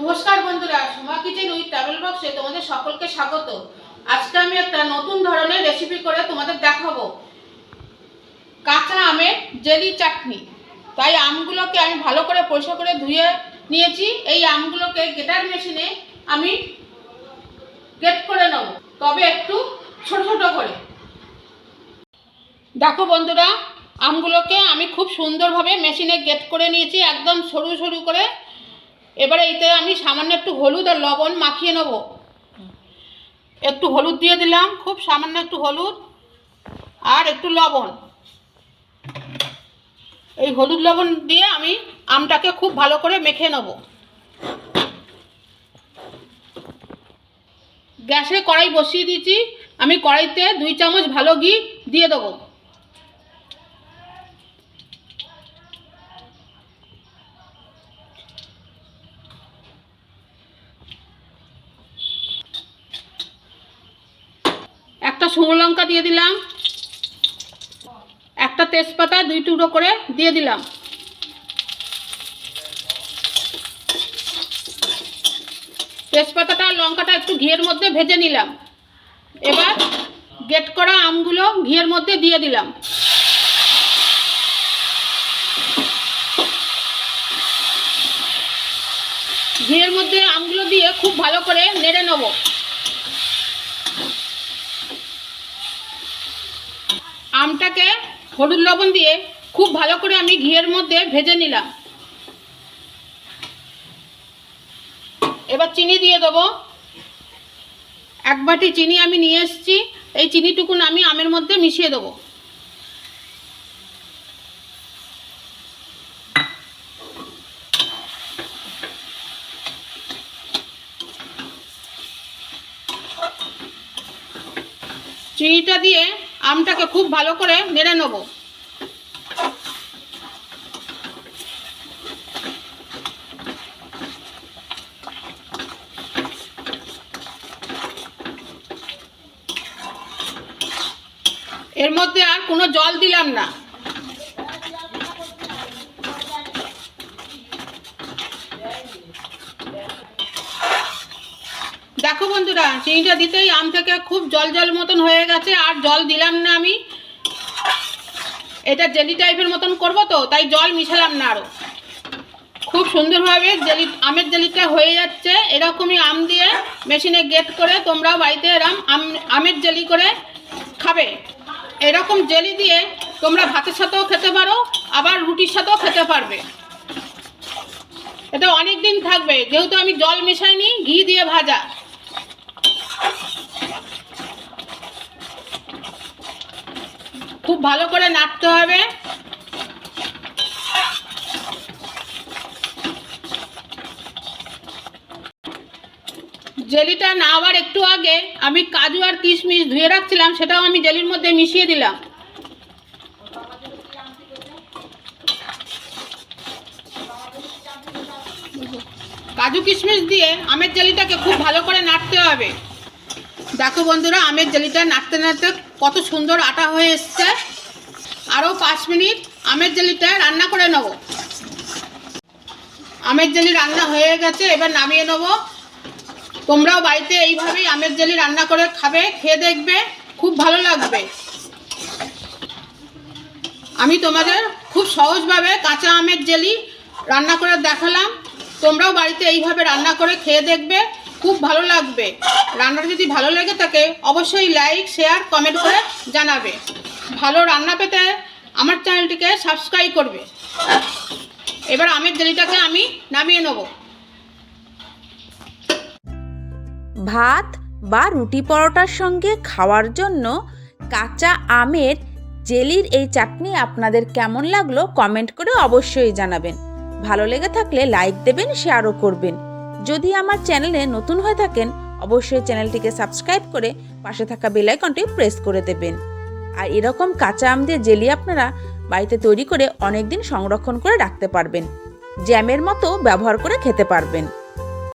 নমস্কার বন্ধুরা, Soma kitchen with travel বক্সে তোমাদের সকলকে স্বাগত। আজকে আমি একটা নতুন ধরনের রেসিপি করে তোমাদের দেখাবো। কাঁচা আমের জেলি চাটনি। তাই আমগুলোকে আমি ভালো করে পরিষ্কার করে ধুয়ে নিয়েছি। এই আমগুলোকে গেটার মেশিনে আমি গেট করে নেব। তবে একটু ছোট ছোট করে। দেখো বন্ধুরা, আমগুলোকে আমি খুব সুন্দরভাবে মেশিনে গেট করে নিয়েছি। একদম সরু সরু করে এবারে এইতে আমি সামান্য একটু হলুদ আর লবণ মাখিয়ে নেব। একটু হলুদ দিয়ে দিলাম, খুব সামান্য একটু হলুদ আর একটু লবণ। এই হলুদ লবণ দিয়ে আমি আমটাকে খুব ভালো করে মেখে নেব। গ্যাসে কড়াই বসিয়ে দিয়েছি, আমি কড়াইতে দুই চামচ ভালো ঘি দিয়ে দেবো একটা শুকনো লঙ্কা দিয়ে দিলাম। একটা তেজপাতা দুই টুকরো করে দিয়ে দিলাম। তেজপাতাটা, লঙ্কাটা একটু ঘিয়ের মধ্যে ভেজে নিলাম। এবার গেট করা আমগুলো ঘিয়ের মধ্যে দিয়ে দিলাম। ঘিয়ের মধ্যে আমগুলো দিয়ে খুব ভালো করে নেড়ে নেব। আমটাকে হলুদ লবণ দিয়ে খুব ভালো করে আমি ঘিয়ের মধ্যে ভেজে নিলাম। এবার চিনি দিয়ে দেবো। এক বাটি চিনি আমি নিয়ে এসেছি। এই চিনিটুকুন আমি আমের মধ্যে মিশিয়ে দেবো। চিনিটা দিয়ে আমটাকে খুব ভালো করে নেড়ে নেব। এর মধ্যে আর কোনো জল দিলাম না। চিনিটা দিতেই আম থেকে খুব জল জল মতন হয়ে গেছে, আর জল দিলাম না আমি। এটা জেলি টাইপের মতন করব তো, তাই জল মিশালাম না আরও খুব সুন্দরভাবে জেলি, আমের জেলিটা হয়ে যাচ্ছে, এরকমই আম দিয়ে মেশিনে গেট করে তোমরাও বাড়িতে এরম আম, আমের জেলি করে খাবে। এরকম জেলি দিয়ে তোমরা ভাতের সাথেও খেতে পারো, আবার রুটির সাথেও খেতে পারবে। এটা অনেক দিন থাকবে, যেহেতু আমি জল মেশাইনি, ঘি দিয়ে ভাজা। খুব ভালো করে নাড়তে হবে। জেলিটা নাওয়ার একটু আগে আমি কাজু আর কিশমিশ ধুয়ে রাখছিলাম, সেটাও আমি জেলির মধ্যে মিশিয়ে দিলাম। কাজু কিশমিশ দিয়ে আমের জেলিটাকে খুব ভালো করে নাড়তে হবে। দেখো বন্ধুরা, আমের জেলিটা নাড়তে নাড়তে কত সুন্দর আটা হয়ে এসছে। আরও পাঁচ মিনিট আমের জেলিটা রান্না করে নেব। আমের জেলি রান্না হয়ে গেছে, এবার নামিয়ে নেব। তোমরাও বাড়িতে এইভাবেই আমের জেলি রান্না করে খাবে, খেয়ে দেখবে, খুব ভালো লাগবে। আমি তোমাদের খুব সহজভাবে কাঁচা আমের জেলি রান্না করে দেখালাম। তোমরাও বাড়িতে এইভাবে রান্না করে খেয়ে দেখবে। খুব ভালো লাগবে। রান্নাটা যদি ভালো লেগে থাকে, অবশ্যই লাইক শেয়ার কমেন্ট করে জানাবে। ভালো রান্না পেতে আমার চ্যানেলটিকে সাবস্ক্রাইব করবে। এবার আমের জেলিটাকে আমি নামিয়ে নেব। ভাত বা রুটি পরোটার সঙ্গে খাওয়ার জন্য কাঁচা আমের জেলির এই চাটনি আপনাদের কেমন লাগল কমেন্ট করে অবশ্যই জানাবেন। ভালো লেগে থাকলে লাইক দেবেন শেয়ারও করবেন। যদি আমার চ্যানেলে নতুন হয়ে থাকেন, অবশ্যই চ্যানেলটিকে সাবস্ক্রাইব করে পাশে থাকা বেলাইকনটি প্রেস করে দেবেন। আর এরকম কাঁচা আম দিয়ে জেলি আপনারা বাড়িতে তৈরি করে অনেক দিন সংরক্ষণ করে রাখতে পারবেন। জ্যামের মতো ব্যবহার করে খেতে পারবেন।